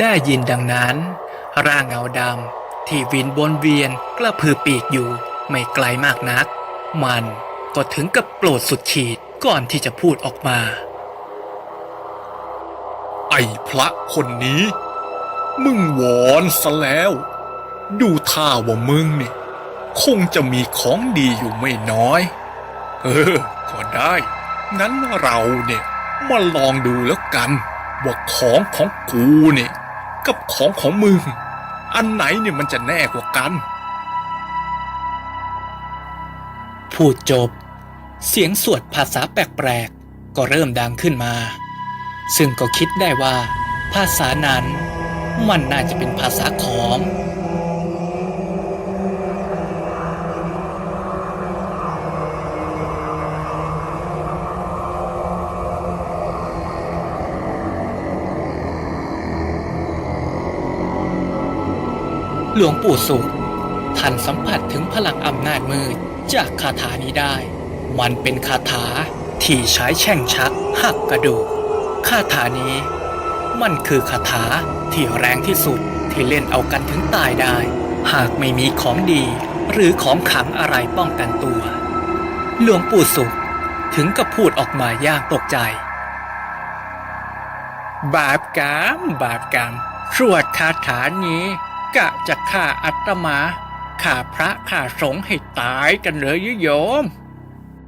ได้ยินดังนั้น ร่างเงาดำที่วินบนเวียนกระพือปีกอยู่ไม่ไกลมากนัก มันก็ถึงกับโกรธสุดขีดก่อนที่จะพูดออกมา ไอ้พระคนนี้ มึงวอนซะแล้ว ดูท่าว่ามึงเนี่ย คงจะมีของดีอยู่ไม่น้อย เออ ก็ได้ งั้นเราเนี่ย มาลองดูแล้วกัน ว่าของของกูเนี่ยกับของของมึง อันไหนเนี่ยมันจะแน่กว่ากัน พูดจบ เสียงสวดภาษาแปลกๆ ก็เริ่มดังขึ้นมา ซึ่งก็คิดได้ว่า ภาษานั้นมันน่าจะเป็นภาษาขอม หลวงปู่สุขท่านสัมผัสถึงพลังอำนาจมืดจากคาถานี้ได้ มันเป็นคาถาที่ใช้แช่งชักหักกระดูกคาถานี้ มันคือคาถาที่แรงที่สุดที่เล่นเอากันถึงตายได้ หากไม่มีของดี หรือของขังอะไรป้องกันตัว หลวงปู่สุขถึงกับพูดออกมาอย่างตกใจ บาปกรรมบาปกรรมสวดคาถานี้ กะจะฆ่าอัตมา ฆ่าพระฆ่าสงฆ์ให้ตายกันเลยโยม